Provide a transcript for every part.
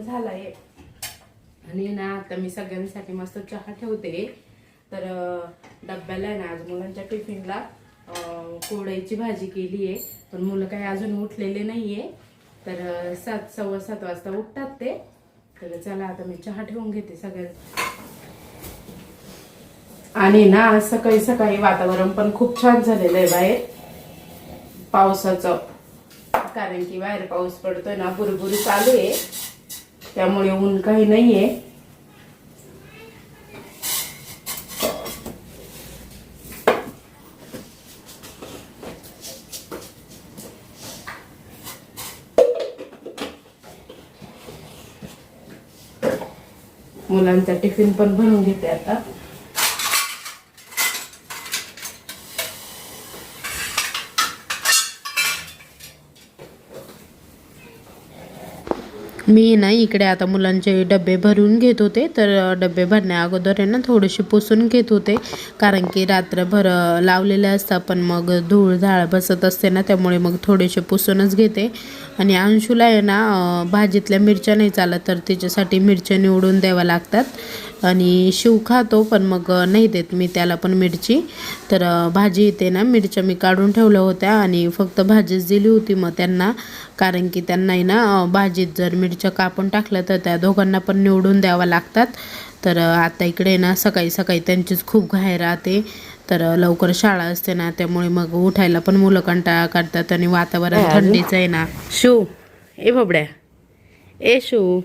पण झालाय. आणि ना आता मी सगळ्यांसाठी मस्त चहा ठेवते. तर डब्याला आहे ना आज मुलांच्या टिफिनला अं, भाजी केली आहे पण मुलं काही अजून उठलेले नाहीये. तर सात सव्वा सात वाजता उठतात ते. तर चला आता मी चहा ठेवून घेते सगळ्या आणि ना आज सकाळी सकाळी वातावरण पण खूप छान झालेलं आहे बाहेर. पावसाचं. कारण की बाहेर पाऊस पडतोय ना बुरबुरी चालू आहे. त्यामुळे ऊन काही नाहीये. मुलांचा टिफिन पण भरून घेते आता. मी ना इकडे आता मुलांचे डबे भरून घेत होते तर डबे भरण्या अगोदर आहे ना थोडेसे पुसून घेत होते. कारण की रात्रभर लावलेले असतात पण मग धूळ झाळ बसत असते ना त्यामुळे मग थोडेसे पुसूनच घेते. आणि अंशूला आहे ना भाजीतल्या मिरच्या नाही चालत तर तिच्यासाठी मिरच्या निवडून द्याव्या लागतात. आणि शिव खातो पण मग नाही देत मी त्याला पण मिरची. तर भाजी इथे ना मिरच्या मी काढून ठेवल्या होत्या आणि फक्त भाजीच दिली होती मग त्यांना. कारण की त्यांना आहे ना भाजीत जर मिरच्या कापून टाकल्या तर त्या दोघांना पण निवडून द्याव्या लागतात. तर आता इकडे ना सकाळी सकाळी त्यांचीच खूप घाई राहते. तर लवकर शाळा असते ना त्यामुळे मग उठायला पण मुलं कंटाळा करतात आणि वातावरण थंडीचं आहे ना. शू ए बाबड्या ए शू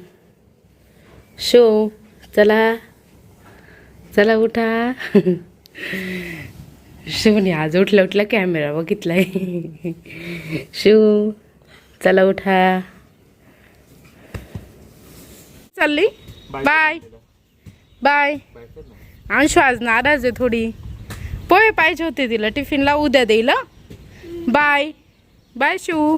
शो चला. चला उठा. शिवने आज उठलं उठलं कॅमेरा बघितलाय. शिव चला उठा. चालली? बाय. बाय. अंशू आज नाराज आहे थोडी. पोहे पाहिजे होते तिला टिफिनला उद्या देईल? बाय. बाय शिव.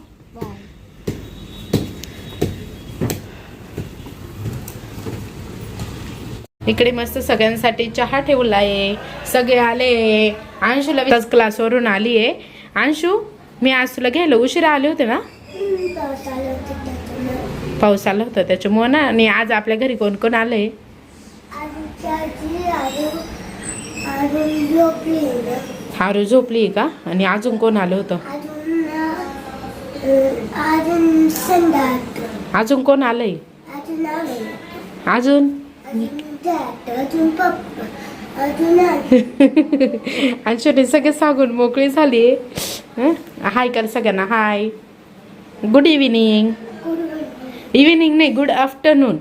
इकडे मस्त सगळ्यांसाठी चहा ठेवला आहे. सगळे आले अंशूला विकास क्लासवरून आली आहे. अंशू मी आज तुला घ्यायला उशिरा आले होते ना? पाऊस आला होता त्याच्यामुळं ना. आणि आज आपल्या घरी कोण कोण आलंय? हारू झोपली आहे का? आणि अजून कोण आलं होतं? अजून कोण आलंय? अजून अजून पप्पा अजून अंशूने सगळे सांगून मोकळी झाली. हं? हाय कर सगळ्यांना हाय. गुड इव्हिनिंग इव्हिनिंग नाही गुड आफ्टरनून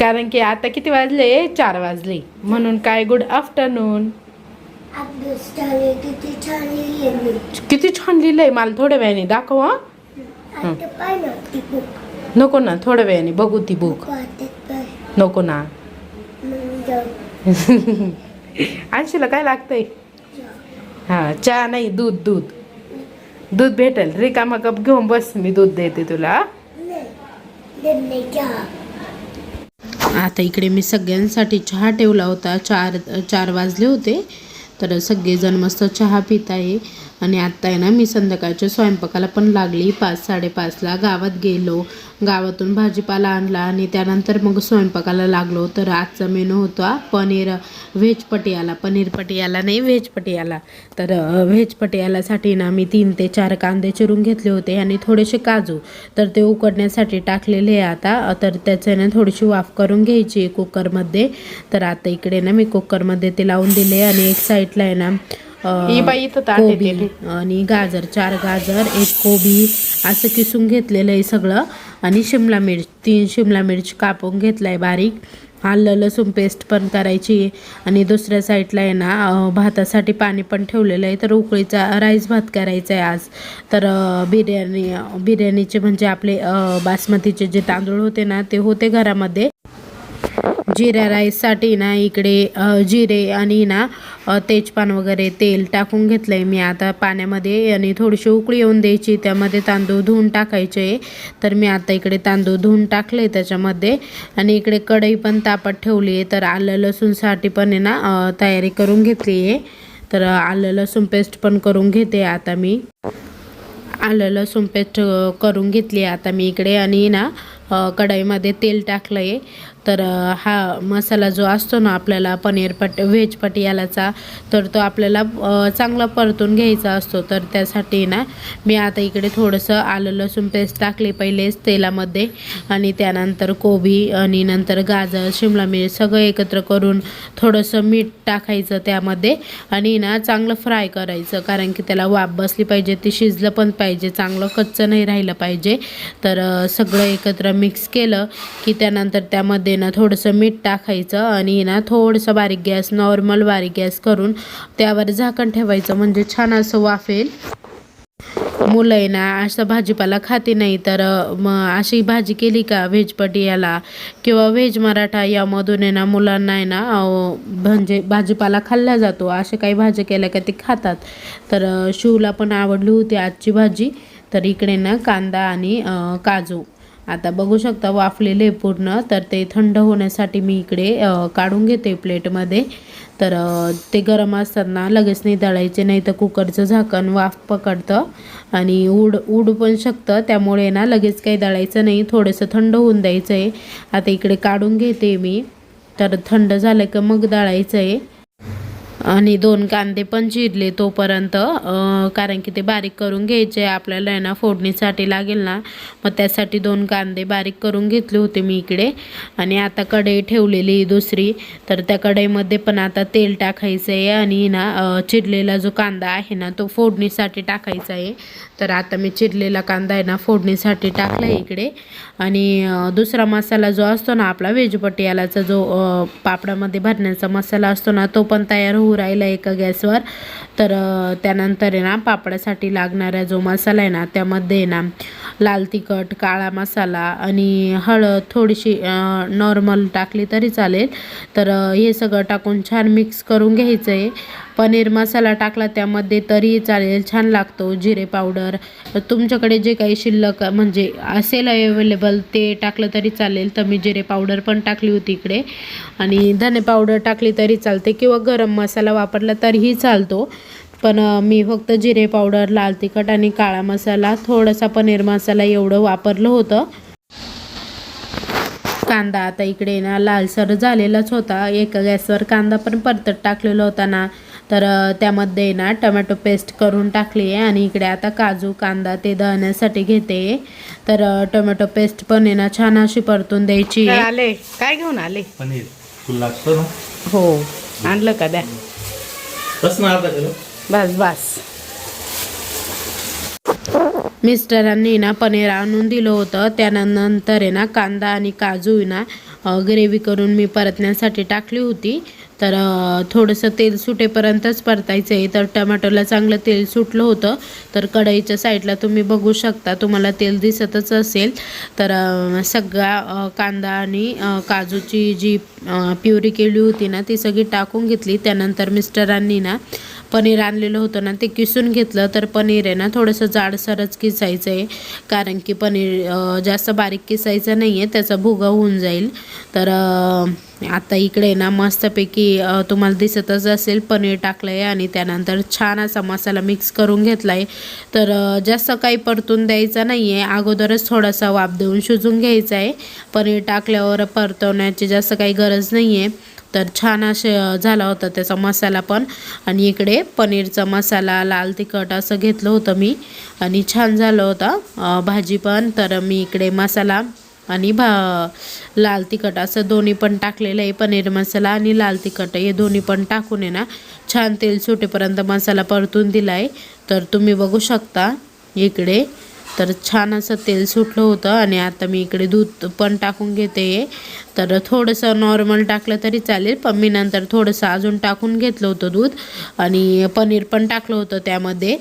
कारण की आता किती वाजले? चार वाजले. म्हणून काय गुड आफ्टरनून किती छान लिहिलंय मला थोड्या वेळाने दाखव नको ना थोड्या वेळाने बघू ती बुक नको ना. अंशूला काय लागतंय? हा चहा नाही दूध दूध. दूध भेटेल. रिकामा कप घेऊन बस मी दूध देते तुला. आता इकडे मी सगळ्यांसाठी चहा ठेवला होता. चार चार वाजले होते. तर सगळेजण मस्त चहा पित आहे. आणि आत्ता आहे ना मी संध्याकाळच्या स्वयंपाकाला पण लागली. पाच साडेपाचला गावात गेलो. गावातून भाजीपाला आणला आणि त्यानंतर मग स्वयंपाकाला लागलो. तर आजचा मेनू होता पनीर व्हेज पटियाला. पनीर पटियाला नाही व्हेज पटियाला. तर व्हेज पटियालासाठी ना मी तीन ते चार कांदे चिरून घेतले होते आणि थोडेसे काजू. तर ते उकडण्यासाठी टाकलेले आहे आता. तर त्याचे ना थोडीशी वाफ करून घ्यायची आहे कुकरमध्ये तर आता इकडे ना मी कुकरमध्ये ते लावून दिले आणि एक साईडला आहे ना अ, कोबी आणि गाजर चार गाजर एक कोबी असं किसून घेतलेलं आहे सगळं. आणि शिमला मिर्च तीन शिमला मिर्च कापून घेतलं आहे बारीक. आलं लसूण पेस्ट पण करायची. आहे आणि दुसऱ्या साईडला आहे ना अ, भातासाठी पाणी पण ठेवलेलं आहे. तर उकळीचा राईस भात करायचा आहे आज. तर अ, बिर्याणी बिर्याणीचे म्हणजे आपले अ, बासमतीचे जे तांदूळ होते ना ते होते घरामध्ये. जिरा राईससाठी ना इकडे जिरे आणि ना तेजपान वगैरे तेल टाकून घेतलं आहे मी. आता पाण्यामध्ये आणि थोडीशी उकळी येऊन द्यायची त्यामध्ये तांदूळ धुवून टाकायचे. तर मी आता इकडे तांदूळ धुवून टाकले त्याच्यामध्ये. आणि इकडे कढई पण तापत ठेवली आहे. तर आलं लसूणसाठी पण आहे ना तयारी करून घेतली आहे. तर आलं लसूण पेस्ट पण करून घेते आता मी. आलं लसूण पेस्ट करून घेतली आता मी इकडे. आणि ना कढईमध्ये तेल टाकलं आहे तर हा मसाला जो असतो ना आपल्याला पनीर पट व्हेज पटियालाचा तर तो आपल्याला चांगला परतून घ्यायचा असतो. तर त्यासाठी ना मी आता इकडे थोडंसं आलं लसूण पेस्ट टाकली पहिलेच तेलामध्ये आणि त्यानंतर कोबी आणि नंतर गाजर शिमला मिरच सगळं एकत्र करून थोडंसं मीठ टाकायचं त्यामध्ये आणि ना चांगलं फ्राय करायचं. कारण की त्याला वाफ बसली पाहिजे ती शिजलं पण पाहिजे चांगलं कच्चं नाही राहिलं पाहिजे. तर सगळं एकत्र मिक्स केलं की त्यानंतर त्यामध्ये ना थोडंसं मीठ टाकायचं आणि ना थोडंसं बारीक गॅस नॉर्मल बारीक गॅस करून त्यावर झाकण ठेवायचं. म्हणजे छान असं वाफेल. मुलं आहे ना असं भाजीपाला खाते नाही तर मग अशी भाजी केली का व्हेज याला किंवा व्हेज मराठा यामधून आहे ना मुलांना आहे ना म्हणजे भाजीपाला खाल्ला जातो. असे काही भाज्या केल्या का ते खातात. तर शिवला पण आवडली होती आजची भाजी. तर इकडे ना कांदा आणि काजू. आता बघू शकता वाफलेले पूर्ण तर ते थंड होण्यासाठी मी इकडे काढून घेते प्लेटमध्ये. तर ते गरम असताना लगेच नाही दळायचे नाही तर कुकरचं झाकण वाफ पकडतं आणि उड उडू पण शकतं. त्यामुळे ना लगेच काही दळायचं नाही थोडंसं थंड होऊन द्यायचं आहे आता इकडे काढून घेते मी. तर थंड झालं की मग दळायचं आहे आणि दोन कांदे पण चिरले तोपर्यंत कारण की ते बारीक करून घ्यायचे आपल्याला आहे ना फोडणीसाठी लागेल ना मग त्यासाठी दोन कांदे बारीक करून घेतले होते मी इकडे. आणि आता कढई ठेवलेली दुसरी. तर त्या कढईमध्ये पण आता तेल टाकायचं आहे आणि ना चिरलेला जो कांदा आहे ना तो फोडणीसाठी टाकायचा आहे. तर आता मी चिरलेला कांदा आहे ना फोडणीसाठी टाकला आहे इकडे. आणि दुसरा मसाला जो असतो ना आपला व्हेज पटियालाचा जो पापडामध्ये भरण्याचा मसाला असतो ना तो पण तयार होऊ राहिला एका गॅसवर. तर त्यानंतर आहे ना पापडासाठी लागणारा जो मसाला आहे ना त्यामध्ये आहे ना लाल तिखट काळा मसाला आणि हळद थोडीशी नॉर्मल टाकली तरी चालेल. तर हे सगळं टाकून छान मिक्स करून घ्यायचं आहे पनीर मसाला टाकला त्यामध्ये तरीही चालेल छान लागतो जिरे पावडर. तुमच्याकडे जे काही शिल्लक म्हणजे असेल अवेलेबल ते टाकलं तरी चालेल. तर मी जिरे पावडर पण टाकली होती इकडे. आणि धने पावडर टाकली तरी चालते किंवा गरम मसाला वापरला तरीही चालतो. पण मी फक्त जिरे पावडर लाल तिखट आणि काळा मसाला थोडासा पनीर मसाला एवढं वापरलं होतं. कांदा आता इकडे ना लालसर झालेलाच होता. एका गॅसवर कांदा पण परतत टाकलेला होता ना. तर त्यामध्ये ना टमॅटो पेस्ट करून टाकली आहे आणि इकडे आता काजू कांदा ते दळण्यासाठी घेते. तर टोमॅटो पेस्ट पण आहे ना छान अशी परतून द्यायची. आहे आले. काय घेऊन आले? पनीर. तुला लागतं ना? हो. आणलं का द्या? ना बस बस. मिस्टरांनी ना पनीर आणून दिलं होतं. त्यानंतर आहे ना कांदा आणि काजू ना ग्रेव्ही करून मी परतण्यासाठी टाकली होती. तर थोडंसं तेल सुटेपर्यंतच परतायचं आहे तर टमॅटोला चांगलं तेल सुटलं होतं. तर कढईच्या साईडला तुम्ही बघू शकता तुम्हाला तेल दिसतच असेल. तर सगळा कांदा आणि काजूची जी प्युरी केली होती ना ती सगळी टाकून घेतली. त्यानंतर मिस्टरांनी ना पनीर आणलेलं होतं ना ते किसून घेतलं तर पनीर आहे ना थोडंसं जाडसरच किसायचं आहे कारण की पनीर जास्त बारीक किसायचं नाही आहे त्याचा भुगा होऊन जाईल. तर आता इकडे ना मस्तपैकी तुम्हाला दिसतच असेल पनीर टाकलं आहे आणि त्यानंतर छान असा मसाला मिक्स करून घेतला आहे तर जास्त काही परतून द्यायचा नाही आहे अगोदरच थोडासा वाफ देऊन शिजून घ्यायचा आहे पनीर टाकल्यावर परतवण्याची जास्त काही गरज नाही आहे तर छान असे झाला होता त्याचा मसाला पण. आणि इकडे पनीरचा मसाला लाल तिखट असं घेतलं होतं मी. आणि छान झालं होतं भाजी पण. तर मी इकडे मसाला आणि भा लाल तिखट असं दोन्ही पण टाकलेलं आहे पनीर मसाला आणि लाल तिखट. हे दोन्ही पण टाकून आहे ना छान तेल सुटेपर्यंत मसाला परतून दिला आहे तर तुम्ही बघू शकता इकडे. तर छान असं तेल सुटलं होतं आणि आता मी इकडे दूध पण टाकून घेते. तर थोडंसं नॉर्मल टाकलं तरी चालेल पण मी नंतर थोडंसं अजून टाकून घेतलं होतं दूध आणि पनीर पण टाकलं होतं त्यामध्ये.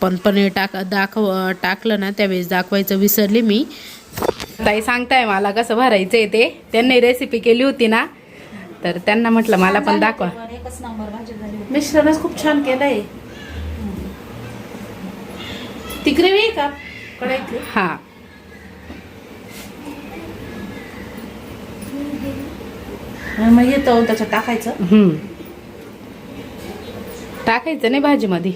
पण पनीर टाक दाखव टाकलं ना त्यावेळेस दाखवायचं विसरले मी. ताई सांगताय मला कसं भरायचंय ते. त्यांनी रेसिपी केली होती ना. तर त्यांना म्हटलं मला पण दाखवा. मिश्रणच खूप छान केलंय. ती ग्रेव्ही आहे का? कढईतली हा. मग हे तळून त्याच्यात टाकायचं. हम्म. टाकायचं नाही भाजीमध्ये.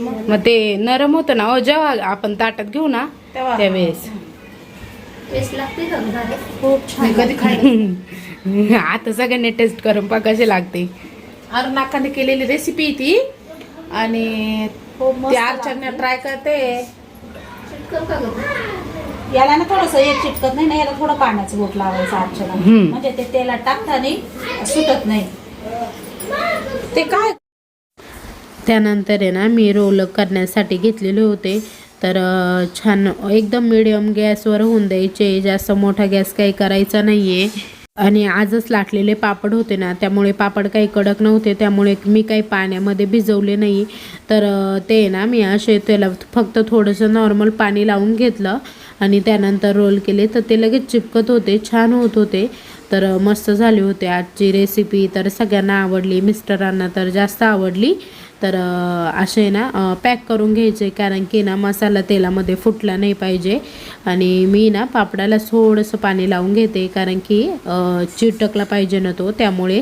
मग ते नरम होतं ना हो जेव्हा आपण ताटात घेऊ ना त्यावेळेस. टेस्ट लागते का घरात? खूप छान कधी आता सगळ्यांनी टेस्ट करून पा कशी लागते. अरे नाकाने केलेली रेसिपी ती. आणि ते अर्चना ट्राय करते चिटकन का गं? याला ना थोडस एक चिटकत नाही ना याला थोडं पाण्याचं बोट लावायचं हम्म. म्हणजे ते तेलात टाकताना सुटत नाही. ते काय? त्यानंतर आहे ना मी रोल करण्यासाठी घेतलेले होते. तर छान एकदम मिडियम गॅसवर होऊन द्यायचे. जास्त मोठा गॅस काही करायचा नाही आहे आणि आजच लाटलेले पापड होते ना त्यामुळे पापड काही कडक नव्हते त्यामुळे मी काही पाण्यामध्ये भिजवले नाही. तर ते आहे ना मी असे त्याला फक्त थोडंसं नॉर्मल पाणी लावून घेतलं आणि त्यानंतर रोल केले. तर ते लगेच चिपकत होते छान होत होते. तर मस्त झाले होते आजची रेसिपी तर सगळ्यांना आवडली मिस्टरांना तर जास्त आवडली. तर असे ना पॅक करून घ्यायचे. कारण की ना मसाला तेलामध्ये फुटला नाही पाहिजे. आणि मी ना पापडाला थोडंसं पाणी लावून घेते. कारण की चिटकला पाहिजे ना तो. त्यामुळे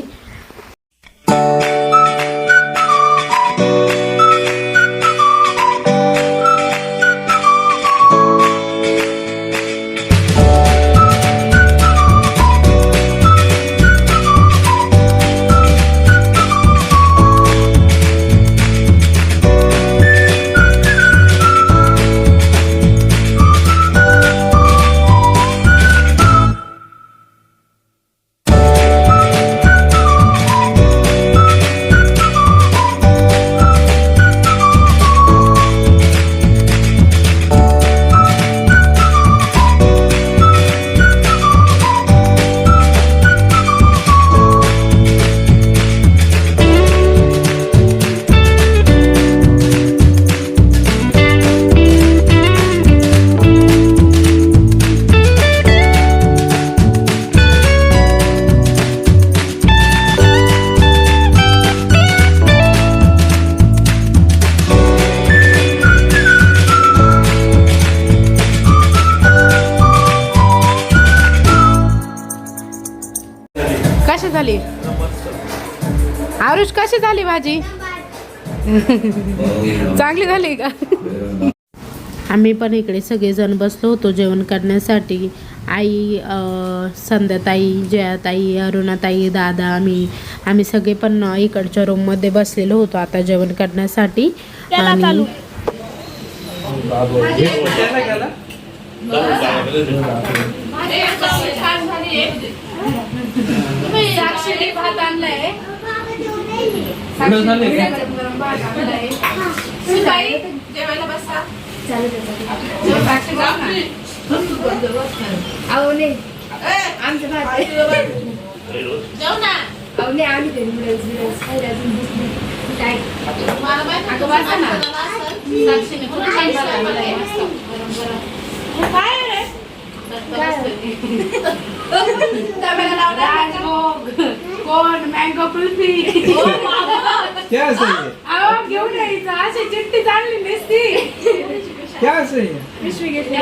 कशी झाली? आरुष कशी झाली भाजी? चांगली झाली का? आम्ही पण इकडे सगळेजण बसलो होतो जेवण करण्यासाठी. आई संध्याताई जयाताई अरुणाताई दादा आम्ही आम्ही सगळे पण इकडच्या रूममध्ये बसलेलो होतो आता जेवण करण्यासाठी. आणि साक्षीने भात आणलाय. जेवायला बसा साक्षी बस ना. आमचं भात नाही, आम्ही. काय? साक्षीने खूप कोण मँगो कुल्फी क्या घेऊन यायचं अशी चिट्टी चांगली नसती क्या पिशवी घेतली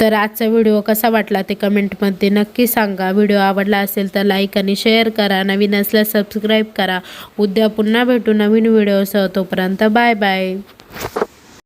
तर आजचा व्हिडिओ कसा वाटला ते कमेंटमध्ये नक्की सांगा. व्हिडिओ आवडला असेल तर लाईक आणि शेअर करा. नवीन असल्यास सबस्क्राईब करा. उद्या पुन्हा भेटू नवीन व्हिडिओसह तोपर्यंत बाय बाय